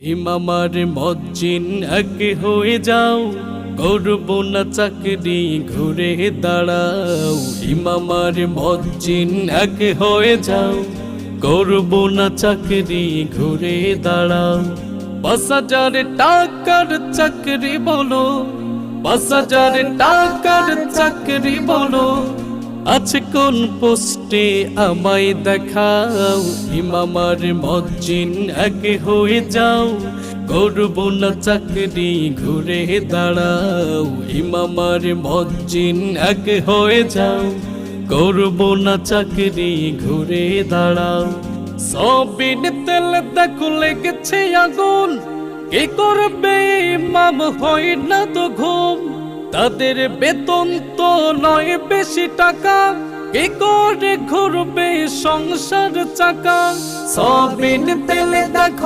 ইমামার মজ্জিন একে হয়ে যাও, করব না চাকরি, ঘুরে দাঁড়াও। ইমামার মজ্জিন একে হয়ে যাও, করব না চাকরি, ঘুরে দাঁড়াও। পাঁচ হাজার টাকার চাকরি বলো, পাঁচ হাজার টাকার চাকরি বলো আছে কোন পোস্টে? আমায় দেখাও। ইমামার মজ্জিন আগে হয়ে যাও। করব না চাকরি, ঘুরে দাঁড়াও। ইমামার মজ্জিন আগে হয়ে যাও। করব না চাকরি, ঘুরে দাঁড়াও। সবিন তেল দেখো, লেগেছে আগুন। কি করবে, ইমাম হয় না তো ঘুম। তাদের বেতন তো নয় বেশি টাকা। কে করে ঘুরবে সংসার চাকা? সবিন তেলে দেখো